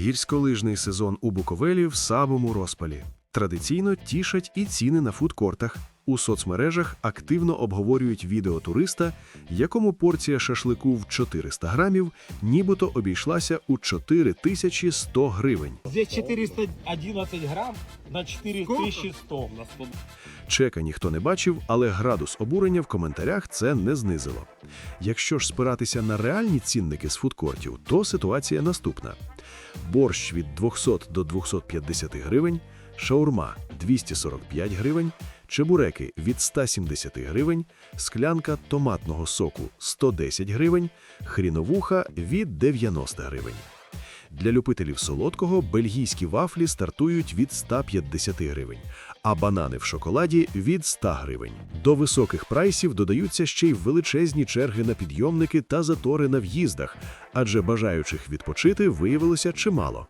Гірськолижний сезон у Буковелі в самому розпалі. Традиційно тішать і ціни на фудкортах. У соцмережах активно обговорюють відео туриста, якому порція шашлику в 400 грамів нібито обійшлася у 4100 гривень. Здесь 411 грамм на 4100. На 100. Чека ніхто не бачив, але градус обурення в коментарях це не знизило. Якщо ж спиратися на реальні цінники з фудкортів, то ситуація наступна: борщ від 200 до 250 гривень, шаурма 245 гривень, чебуреки від 170 гривень, склянка томатного соку 110 гривень, хріновуха від 90 гривень. Для любителів солодкого бельгійські вафлі стартують від 150 гривень, а банани в шоколаді від 100 гривень. До високих прайсів додаються ще й величезні черги на підйомники та затори на в'їздах, адже бажаючих відпочити виявилося чимало.